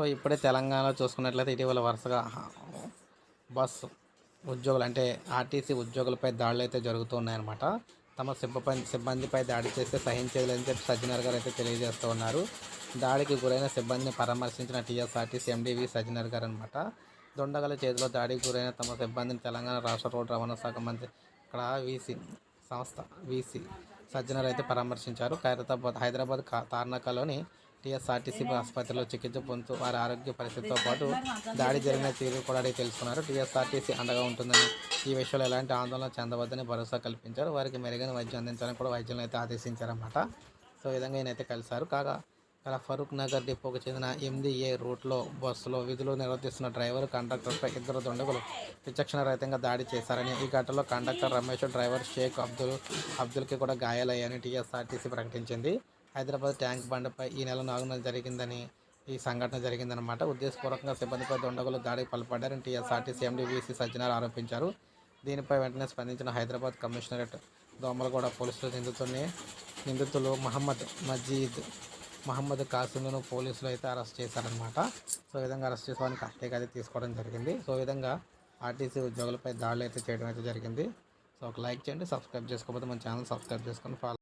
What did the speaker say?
So ఇప్పుడే తెలంగాణలో చూసుకున్నట్లయితే ఇటీవల వరుసగా బస్సు ఉద్యోగులు అంటే ఆర్టీసీ ఉద్యోగులపై దాడులు అయితే జరుగుతున్నాయన్నమాట. తమ సిబ్బంది సిబ్బందిపై దాడి చేస్తే సహించేది చెప్పి సజ్జనర్ గారు అయితే తెలియజేస్తూ ఉన్నారు. దాడికి గురైన సిబ్బందిని పరామర్శించిన టీఎస్ఆర్టీసీ ఎండీవి సజ్జనర్ గారు అనమాట దొండగల చేతిలో దాడికి గురైన తమ సిబ్బందిని తెలంగాణ రాష్ట్ర రోడ్డు రవాణా శాఖ మంత్రి ఇక్కడ వీసీ సంస్థ వీసీ సజ్జనర్ అయితే పరామర్శించారు. ఖైరతాబాద్ హైదరాబాద్ కా- తార్నాకలోని టీఎస్ఆర్టీసీ ఆసుపత్రిలో చికిత్స పొందుతూ వారి ఆరోగ్య పరిస్థితితో పాటు దాడి జరిగిన తీరు కూడా అడిగి తెలుసుకున్నారు. టీఎస్ఆర్టీసీ అండగా ఉంటుందని ఈ విషయంలో ఎలాంటి ఆందోళన చెందవద్దని భరోసా కల్పించారు. వారికి మెరుగైన వైద్యం అందించాలని కూడా వైద్యులను అయితే ఆదేశించారన్నమాట. సో ఈ విధంగా ఈయనైతే కలిశారు. కాగా అలా ఫరూక్ నగర్ డిపోకు చెందిన ఎనిమిది ఏ రూట్లో బస్సులో విధులు నిర్వర్తిస్తున్న డ్రైవర్ కండక్టర్పై ఇద్దరు దుండగులు విచక్షణ రహితంగా దాడి చేశారని ఈ ఘటనలో కండక్టర్ రమేష్ డ్రైవర్ షేక్ అబ్దుల్ అబ్దుల్కి కూడా గాయాలయ్యాయని టీఎస్ఆర్టీసీ ప్రకటించింది. హైదరాబాద్ ట్యాంక్ బండపై ఈ నెల నాలుగున జరిగిందని ఈ సంఘటన జరిగిందనమాట ఉద్దేశపూర్వకంగా సిబ్బందిపై దుండగులు దాడికి పాల్పడ్డారని టీఎస్ఆర్టీసీ ఎండీవీసీ సజ్జనార్ ఆరోపించారు. దీనిపై వెంటనే స్పందించిన హైదరాబాద్ కమిషనరేట్ దోమలగూడ పోలీసులు నిందితుడిని నిందితులు మహమ్మద్ మజీద్ మహమ్మద్ కాసిమ్ను పోలీసులు అయితే అరెస్ట్ చేశారనమాట సో విధంగా అరెస్ట్ చేసి వారిని కస్టడీకి అయితే తీసుకోవడం జరిగింది. సో విధంగా ఆర్టీసీ ఉద్యోగులపై దాడులు అయితే చేయడం అయితే జరిగింది. సో ఒక లైక్ చేయండి సబ్స్క్రైబ్ చేసుకోకపోతే మన ఛానల్ సబ్స్క్రైబ్ చేసుకొని ఫాలో